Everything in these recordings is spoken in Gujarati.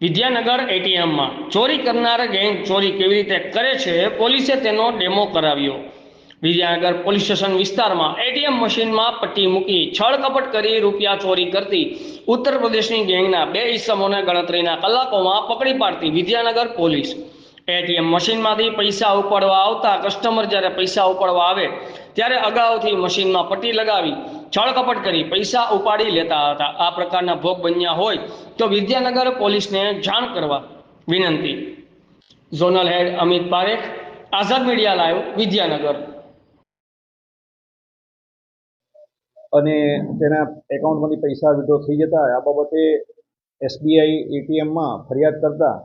વિદ્યાનગર એટીએમમાં. ચોરી કરનાર ગેંગ ચોરી કેવી રીતે કરે છે પોલીસે તેનો ડેમો કરાવ્યો. વિદ્યાનગર પોલીસ સ્ટેશન વિસ્તારમાં એટીએમ મશીનમાં પટ્ટી મૂકી છળ કપટ કરી રૂપિયા ચોરી કરતી ઉત્તર પ્રદેશની ગેંગના બે ઇસમોને ગણતરીના કલાકોમાં પકડી પાડતી વિદ્યાનગર પોલીસ. એટીએમ મશીનમાંથી પૈસા ઉપાડવા આવતા કસ્ટમર જ્યારે પૈસા ઉપાડવા આવે, ત્યારે અગાઉથી મશીનમાં પટ્ટી લગાવી છળકપટ કરી પૈસા ઉપાડી લેતા હતા. આ પ્રકારના ભોગ બન્યા હોય તો વિદ્યાનગર પોલીસને જાણ કરવા વિનંતી. Zonal head Amit Parekh, Azad media live, Vidyanagar. અને તેના એકાઉન્ટમાંથી પૈસા વિડ્રો થઈ જતા આ બાબતે એસબીઆઈ એટીએમમાં ફરિયાદ કરતા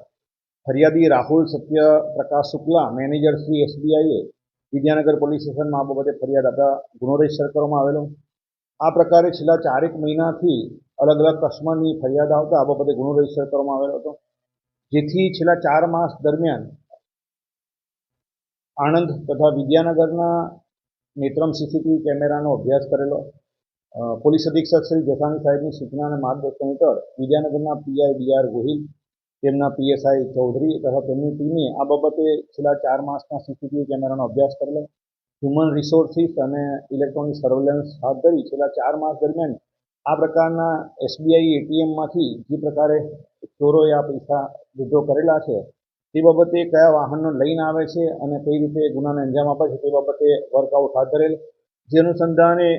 ફરિયાદી રાહુલ સત્ય પ્રકાશ શુક્લા, મેનેજર શ્રી એસબીઆઈએ વિદ્યાનગર પોલીસ સ્ટેશનમાં આ બાબતે ફરિયાદ આપતા ગુનો રજિસ્ટર કરવામાં આવેલો. આ પ્રકારે છેલ્લા ચારેક મહિનાથી અલગ અલગ કસ્ટમરની ફરિયાદ આવતા આ બાબતે ગુનો રજિસ્ટર કરવામાં આવેલો હતો. જેથી છેલ્લા ચાર માસ દરમિયાન આણંદ તથા વિદ્યાનગરના નેત્રમ સીસીટીવી કેમેરાનો અભ્યાસ કરેલો. પોલીસ અધિક્ષક શ્રી જસાણી સાહેબની સૂચના અને માર્ગદર્શન હેઠળ વિદ્યાનગરના પીઆઈ ડીઆર ગોહિલ, તેમના પીએસઆઈ ચૌધરી તથા તેમની ટીમે આ બાબતે છેલ્લા ચાર માસના સીસીટીવી કેમેરાનો અભ્યાસ કરેલો. હ્યુમન રિસોર્સિસ અને ઇલેક્ટ્રોનિક સર્વેલન્સ હાથ ધરી છેલ્લા ચાર માસ દરમિયાન આ પ્રકારના એસબીઆઈ એટીએમમાંથી જે પ્રકારે ચોરોએ આ પૈસા વિડ્રો કરેલા છે, તે બાબતે કયા વાહનનો લઈને આવે છે અને કઈ રીતે ગુનાને અંજામ આપે છે તે બાબતે વર્કઆઉટ હાથ ધરેલ. જે અનુસંધાને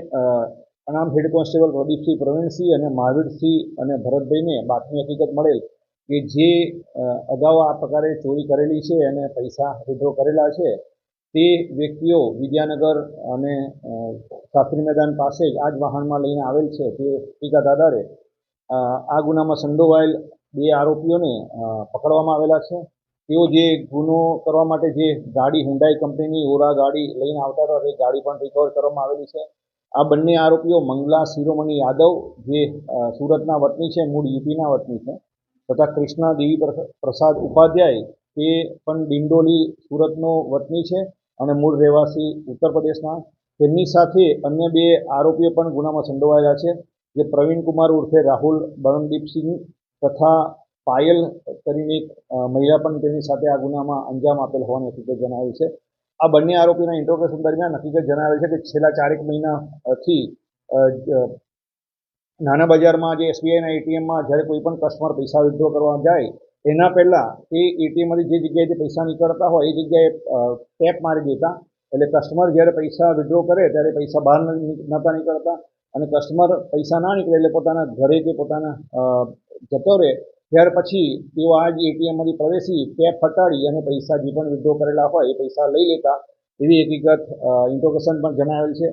અણામ હેડ કોન્સ્ટેબલ પ્રદીપસિંહ પ્રવીણસિંહ અને મહાવીરસિંહ અને ભરતભાઈને બાતમી હકીકત મળેલ કે જે અગાઉ આ પ્રકારે ચોરી કરેલી છે અને પૈસા વિડ્રો કરેલા છે તે વ્યક્તિઓ વિદ્યાનગર અને શાસ્ત્રી મેદાન પાસે જ આ જ વાહનમાં લઈને આવેલ છે. તે હકીકત આધારે આ ગુનામાં સંડોવાયેલ બે આરોપીઓને પકડવામાં આવેલા છે. તેઓ જે ગુનો કરવા માટે જે ગાડી હુંડાઈ કંપનીની ઓરા ગાડી લઈને આવતા હતા, તે ગાડી પણ રિકવર કરવામાં આવેલી છે. આ બંને આરોપીઓ મંગલા શિરોમણી યાદવ, જે સુરતના વતની છે, મૂળ યુપીના વતની છે, તથા કૃષ્ણા દેવી પ્ર- પ્રસાદ ઉપાધ્યાય, તે પણ ડિંડોલી સુરતનો વતની છે. અને મૂળ રહેવાસી ઉત્તર પ્રદેશના, તેમની સાથે અન્ય બે આરોપીઓ પણ ગુનામાં સંડોવાયેલા છે. જે પ્રવીણ કુમાર ઉર્ફે રાહુલ બરણદીપસિંહ તથા પાયલ કરીને એક મહિલા પણ તેની સાથે આ ગુનામાં અંજામ આપેલ હોવાની હકીકત જણાવેલ છે. આ બંને આરોપીના ઇન્ટ્રોગેશન દરમિયાન હકીકત જણાવેલ છે કે છેલ્લા ચારેક મહિનાથી નાના બજારમાં જે એસબીઆઈના એટીએમમાં જ્યારે કોઈ પણ કસ્ટમર પૈસા વિથડ્રો કરવા જાય એના પહેલાં એ એટીએમમાંથી જે જગ્યાએથી પૈસા નીકળતા હોય એ જગ્યાએ ટેપ મારી દેતા. એટલે કસ્ટમર જ્યારે પૈસા વિડ્રો કરે ત્યારે પૈસા બહાર નહોતા નીકળતા. અને કસ્ટમર પૈસા ના નીકળે એટલે પોતાના ઘરે કે પોતાના જતો રહે. ત્યાર પછી તેઓ આ જ એટીએમમાંથી પ્રવેશી, ટેપ ફટાડી અને પૈસા જે પણ વિડ્રો કરેલા હોય એ પૈસા લઈ લેતા. એવી હકીકત ઇન્ટ્રોગેશન પણ જણાવેલ છે.